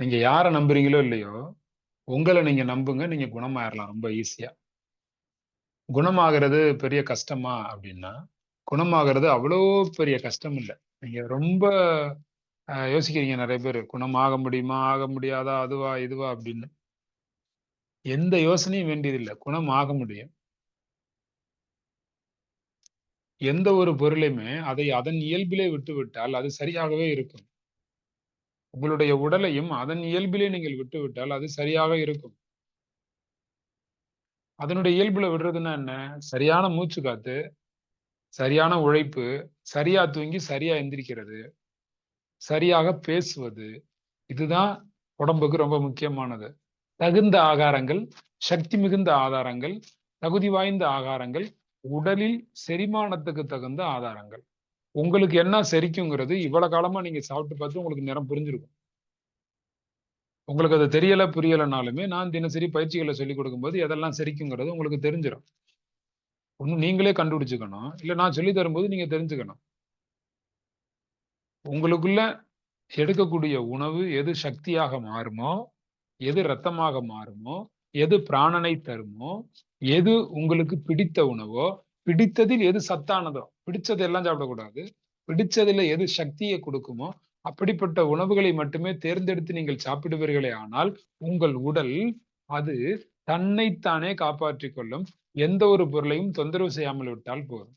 நீங்க யாரை நம்புறீங்களோ இல்லையோ உங்களை நீங்க நம்புங்க நீங்க குணமாயிரலாம் ரொம்ப ஈஸியா குணமாகிறது பெரிய கஷ்டமா அப்படின்னா குணமாகிறது அவ்வளோ பெரிய கஷ்டம் இல்லை. நீங்க ரொம்ப அஹ், யோசிக்கிறீங்க நிறைய பேர் குணமாக முடியுமா ஆக முடியாதா அதுவா இதுவா அப்படின்னு. எந்த யோசனையும் வேண்டியதில்லை. குணம் ஆக முடியும். எந்த ஒரு பொருளையுமே அதை அதன் இயல்பிலே விட்டுவிட்டால் அது சரியாகவே இருக்கும். உங்களுடைய உடலையும் அதன் இயல்பிலே நீங்கள் விட்டு விட்டால் அது சரியாக இருக்கும். அதனுடைய இயல்புல விடுறதுன்னா என்ன? சரியான மூச்சு காத்து சரியான உழைப்பு சரியா தூங்கி சரியா எந்திரிக்கிறது சரியாக பேசுவது இதுதான் உடம்புக்கு ரொம்ப முக்கியமானது. தகுந்த ஆகாரங்கள் சக்தி மிகுந்த ஆதாரங்கள் தகுதி வாய்ந்த ஆகாரங்கள் உடலில் செரிமானத்துக்கு தகுந்த ஆதாரங்கள். உங்களுக்கு என்ன செரிக்குங்கிறது இவ்வளவு காலமா நீங்க சாப்பிட்டு பார்த்து உங்களுக்கு நிறம் புரிஞ்சிருக்கும். உங்களுக்கு அது தெரியல புரியலைனாலுமே நான் தினசரி பயிற்சிகளை சொல்லிக் கொடுக்கும்போது எதெல்லாம் செரிக்குங்கிறது உங்களுக்கு தெரிஞ்சிடும் ஒண்ணு நீங்களே கண்டுபிடிச்சுக்கணும். இல்ல நான் சொல்லி தரும்போது நீங்க தெரிஞ்சுக்கணும். உங்களுக்குள்ள எடுக்கக்கூடிய உணவு எது சக்தியாக மாறுமோ எது ரத்தமாக மாறுமோ எது பிராணனை தருமோ எது உங்களுக்கு பிடித்த உணவோ பிடித்ததில் எது சத்தானதோ பிடிச்சது எல்லாம் சாப்பிடக்கூடாது. பிடிச்சதுல எது சக்தியை கொடுக்குமோ அப்படிப்பட்ட உணவுகளை மட்டுமே தேர்ந்தெடுத்து நீங்கள் சாப்பிடுவீர்களே ஆனால் உங்கள் உடல் அது தன்னைத்தானே காப்பாற்றிக் கொள்ளும். எந்த ஒரு பொருளையும் தொந்தரவு செய்யாமல் விட்டால் போதும்.